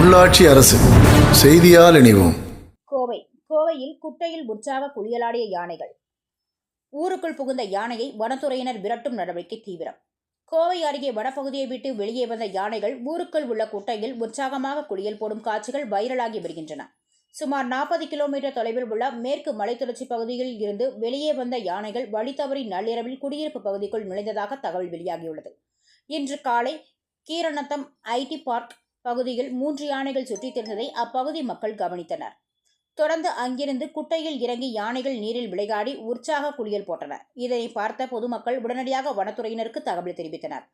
உள்ளாட்சி அரசு. செய்தியால் இணைவோம். கோவை. கோவையில் குட்டையில் உற்சாக குளியலாடிய யானைகள். ஊருக்குள் புகுந்த யானையை வனத்துறையினர் விரட்டும் நடவடிக்கை தீவிரம். கோவை அருகே வனப்பகுதியை விட்டு வெளியே வந்த யானைகள் ஊருக்குள் உள்ள குட்டையில் உற்சாகமாக குளியல் போடும் காட்சிகள் வைரலாகி வருகின்றன. சுமார் நாற்பது கிலோமீட்டர் தொலைவில் உள்ள மேற்கு மலைத்தொடர்ச்சி பகுதியில் இருந்து வெளியே வந்த யானைகள் வழி தவறி நள்ளிரவில் குடியிருப்பு பகுதிக்குள் நுழைந்ததாக தகவல் வெளியாகியுள்ளது. இன்று காலை கீரணத்தம் ஐடி பார்க் பகுதியில் மூன்று யானைகள் சுற்றித் திரிந்ததை அப்பகுதி மக்கள் கவனித்தனர். தொடர்ந்து அங்கிருந்து குட்டையில் இறங்கி யானைகள் நீரில் விளையாடி உற்சாக குளியல் போட்டன இதனை பார்த்த பொதுமக்கள் உடனடியாக வனத்துறையினருக்கு தகவல் தெரிவித்தனர்.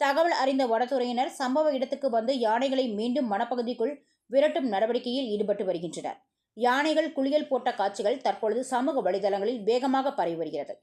தகவல் அறிந்த வனத்துறையினர் சம்பவ இடத்துக்கு வந்து யானைகளை மீண்டும் வனப்பகுதிக்குள் விரட்டும் நடவடிக்கையில் ஈடுபட்டு வருகின்றனர். யானைகள் குளியல் போட்ட காட்சிகள் தற்பொழுது சமூக வலைதளங்களில் வேகமாக பரவி வருகிறது.